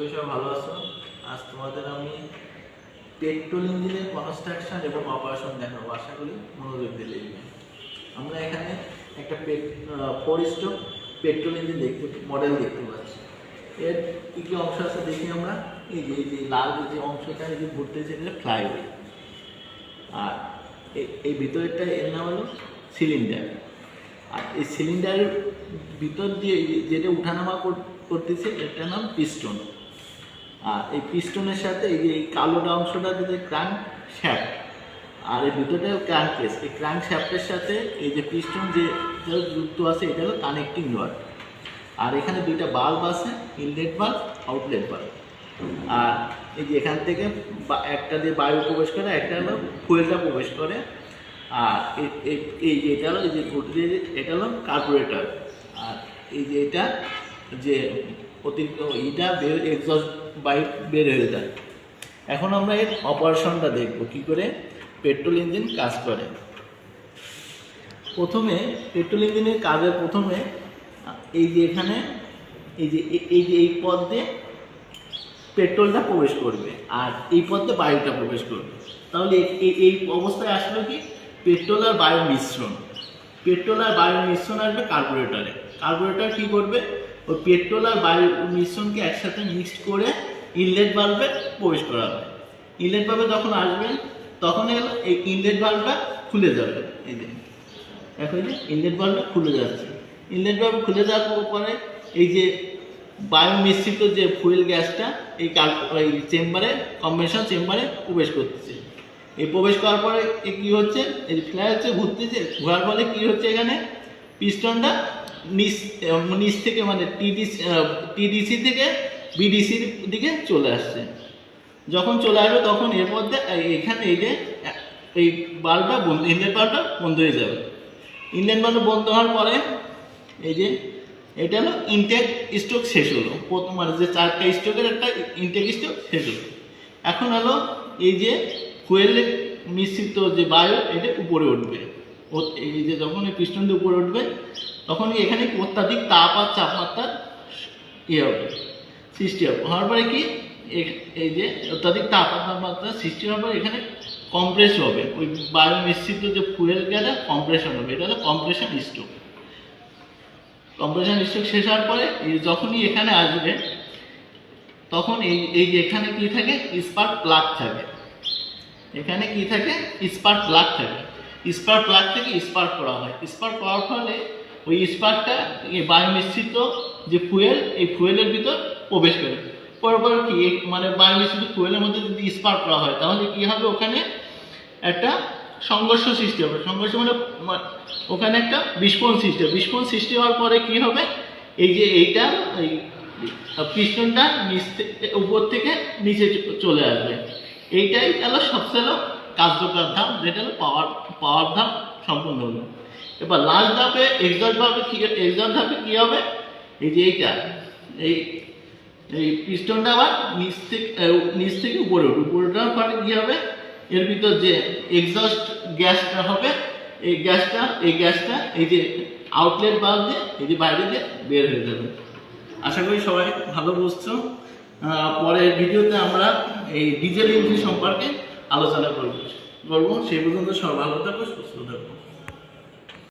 করি সবাই ভালো আছো। আজ তোমাদের আমি পেট্রোল ইঞ্জিনের কনস্ট্রাকশন এবং অপারেশন দেখাবো। আশা করি মনোযোগ দিলে আমরা এখানে একটা ফোর স্ট্রোক পেট্রোল ইঞ্জিন দেখতে মডেল দেখতে পাচ্ছি। এর কী কী অংশ আছে দেখি আমরা? এই যে এই যে লাল যে অংশটা, এই যে ঘুরতেছে, এটা ফ্লাইওয়ে আর এই ভিতরেরটা এর নাম হলো সিলিন্ডার আর এই সিলিন্ডারের ভিতর দিয়ে যেটা উঠানামা কর- করতেছে, এটার নাম পিস্টন আর এই পিস্টনের সাথে এই যে এই কালোটা অংশটা যদি ক্রাঙ্ক শ্যাফট আর এই ভিতরটা ক্রাঙ্ক কেস এই ক্রাঙ্ক শ্যাফটের সাথে এই যে পিস্টন যে যুক্ত আছে, এটা হলো কানেক্টিং রড আর এখানে দুইটা বাল্ব আছে ইনলেট বাল্ব আউটলেট বাল্ব আর এই যে এখান থেকে একটা দিয়ে বায়ু প্রবেশ করে একটা হলো ফুয়েলটা প্রবেশ করে। আর এই যে এটা হলো, এই যে এটা হলো কার্বোরেটর আর এই যে এটা যে অতিরিক্ত ইটা বের এক্সস্ট বাইক বের হয়ে যায় এখন আমরা এর অপারেশনটা দেখব, কি করে? পেট্রোল ইঞ্জিন কাজ করে। প্রথমে পেট্রোল ইঞ্জিনের কাজের প্রথমে, এই যে এখানে, এই যে এই যে এই পথ দিয়ে পেট্রোলটা প্রবেশ করবে, আর এই পথে বায়ুটা প্রবেশ করবে। তাহলে এই এই অবস্থায় আসলো কি? পেট্রোল আর বায়ুর মিশ্রণ। পেট্রোল আর বায়ুর মিশ্রণ আসবে কার্বোরেটরে কার্বোরেটর কী করবে? ওই পেট্রোল আর বায়ুর মিশ্রণকে একসাথে মিক্সড করে ইনলেট বাল্বে প্রবেশ করাবে ইনলেট বাল্বে যখন আসবেন, তখন এই ইনলেট বাল্বটা খুলে যাবে। এই যে এখন যে, ইনলেট বাল্বটা খুলে যাচ্ছে। ইনলেট বাল্ব খুলে যাওয়ার পরে এই যে বায়ু মিশ্রিত যে ফুয়েল গ্যাসটা, এই কার- এই চেম্বারে কম্বিনেশন চেম্বারে প্রবেশ করতেছে এই প্রবেশ করার পরে কি হচ্ছে? এই ফ্লাই হচ্ছে ঘুরতেছে। ঘোরার ফলে কি হচ্ছে এখানে? পিস্টনটা নিচ নিচ থেকে মানে টিডিসি থেকে বিডিসির দিকে চলে আসছে। যখন চলে আসবে তখন এর মধ্যে এখানে এই যে, এই বাল্বটা বন্ধ ইনলেট বাল্বটা বন্ধ হয়ে যাবে। ইন্ডিয়ান বাল্ব বন্ধ হওয়ার পরে, এই যে, এটা হলো ইনটেক স্ট্রোক শেষ হলো। প্রথম মানে যে চারটা স্ট্রোকের একটা ইনটেক স্ট্রোক শেষ হলো। এখন হলো এই যে ফুয়েল মিশ্রিত যে বায়ু, এটা উপরে উঠবে। এই যে যখন এই পিস্টনটা উপরে উঠবে, তখনই এখানে অত্যাধিক তাপ আর চাপমাত্রার ইয়ে হবে, সৃষ্টি হবে। হওয়ার পরে কি? এই যে অত্যাধিক তাপ তাপমাত্রা সৃষ্টি হওয়ার পরে এখানে কম্প্রেস হবে। ওই বায়ু মিশ্রিত যে ফুয়েল গ্যাসটা কম্প্রেশন হবে। এটা হলো কম্প্রেশন স্ট্রোক। কম্প্রেশন স্ট্রোক শেষ হওয়ার পরে যখনই এখানে আসবে, তখন এই এই এখানে কি থাকে? স্পার্ক প্লাগ থাকে। এখানে কি থাকে? স্পার্ক প্লাগ থাকে। স্পার্ক প্লাগ থেকে স্পার্ক করা হয়। স্পার্ক করার ফলে ওই স্পার্কটা এই বায়ু মিশ্রিত যে ফুয়েল এই ফুয়েলের ভিতর প্রবেশ করে। পরপর কি মানে বায়ু মিশ্রিত ফুয়েলের মধ্যে যদি স্পার্ক করা হয়, তাহলে কি হবে? ওখানে একটা সংঘর্ষ সৃষ্টি হবে। সংঘর্ষ মানে ওখানে একটা বিস্ফোরণ সৃষ্টি হবে। বিস্ফোরণ সৃষ্টি হওয়ার পরে কি হবে? এই যে এইটা, এই পিস্টনটা নিচ থেকে উপর থেকে নিচে চলে আসবে। এইটাই হলো সবচেয়ে কার্যকর ধাপ যেটা হলো পাওয়ার পাওয়ার ধাপ সম্পূর্ণ হলো। এবার লাস্ট ধাপে এক্সট ধাপে কি এক্সট ধাপে কি হবে? এই যে এইটা, এই এই পিস্টনটা আবার নিচ থেকে নিচ থেকে উপরে উঠবে। উপরে ওঠার পরে কি হবে? এর ভিতর যে এক্সস্ট গ্যাসটা হবে, এই গ্যাসটা এই গ্যাসটা এই যে আউটলেট বাল্ব দিয়ে, এই যে বাইরে দিয়ে বের হয়ে যাবে। আশা করি সবাই ভালো বুঝছ। পরের ভিডিওতে আমরা এই ডিজেল ইঞ্জিন সম্পর্কে আলোচনা করব। বলব সেই পর্যন্ত সব ভালো থাকব সুস্থ থাকো।